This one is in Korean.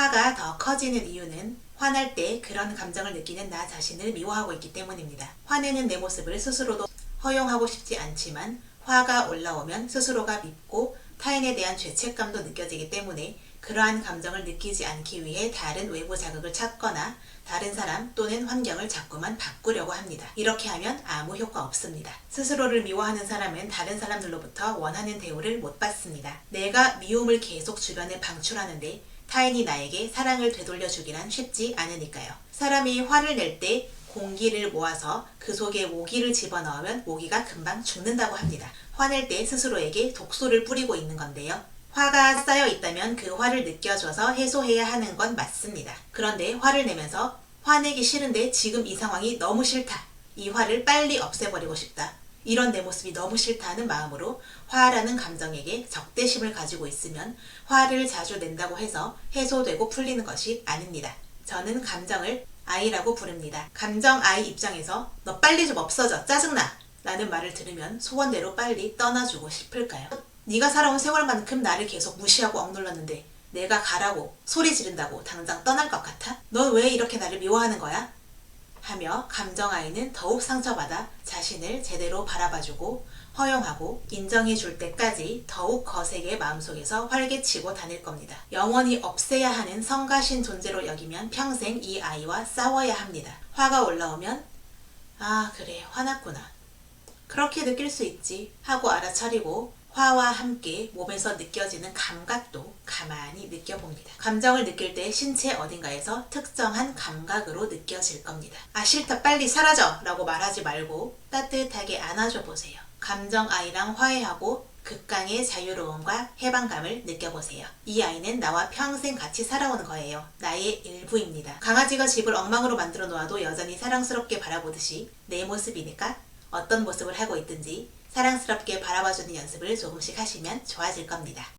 화가 더 커지는 이유는 화날 때 그런 감정을 느끼는 나 자신을 미워하고 있기 때문입니다. 화내는 내 모습을 스스로도 허용하고 싶지 않지만 화가 올라오면 스스로가 밉고 타인에 대한 죄책감도 느껴지기 때문에 그러한 감정을 느끼지 않기 위해 다른 외부 자극을 찾거나 다른 사람 또는 환경을 자꾸만 바꾸려고 합니다. 이렇게 하면 아무 효과 없습니다. 스스로를 미워하는 사람은 다른 사람들로부터 원하는 대우를 못 받습니다. 내가 미움을 계속 주변에 방출하는데 타인이 나에게 사랑을 되돌려 주기란 쉽지 않으니까요. 사람이 화를 낼 때 공기를 모아서 그 속에 모기를 집어넣으면 모기가 금방 죽는다고 합니다. 화낼 때 스스로에게 독소를 뿌리고 있는 건데요. 화가 쌓여 있다면 그 화를 느껴줘서 해소해야 하는 건 맞습니다. 그런데 화를 내면서 화내기 싫은데 지금 이 상황이 너무 싫다. 이 화를 빨리 없애버리고 싶다. 이런 내 모습이 너무 싫다는 마음으로 화라는 감정에게 적대심을 가지고 있으면 화를 자주 낸다고 해서 해소되고 풀리는 것이 아닙니다. 저는 감정을 아이라고 부릅니다. 감정 아이 입장에서 너 빨리 좀 없어져 짜증나 라는 말을 들으면 소원대로 빨리 떠나주고 싶을까요? 네가 살아온 세월만큼 나를 계속 무시하고 억눌렀는데 내가 가라고 소리 지른다고 당장 떠날 것 같아? 넌 왜 이렇게 나를 미워하는 거야? 하며 감정 아이는 더욱 상처받아 자신을 제대로 바라봐주고 허용하고 인정해 줄 때까지 더욱 거세게 마음속에서 활개치고 다닐 겁니다. 영원히 없애야 하는 성가신 존재로 여기면 평생 이 아이와 싸워야 합니다. 화가 올라오면 아 그래 화났구나. 그렇게 느낄 수 있지 하고 알아차리고 화와 함께 몸에서 느껴지는 감각도 가만히 느껴봅니다. 감정을 느낄 때 신체 어딘가에서 특정한 감각으로 느껴질 겁니다. 아 싫다 빨리 사라져 라고 말하지 말고 따뜻하게 안아줘 보세요. 감정 아이랑 화해하고 극강의 자유로움과 해방감을 느껴보세요. 이 아이는 나와 평생 같이 살아오는 거예요. 나의 일부입니다. 강아지가 집을 엉망으로 만들어 놓아도 여전히 사랑스럽게 바라보듯이 내 모습이니까 어떤 모습을 하고 있든지 사랑스럽게 바라봐주는 연습을 조금씩 하시면 좋아질 겁니다.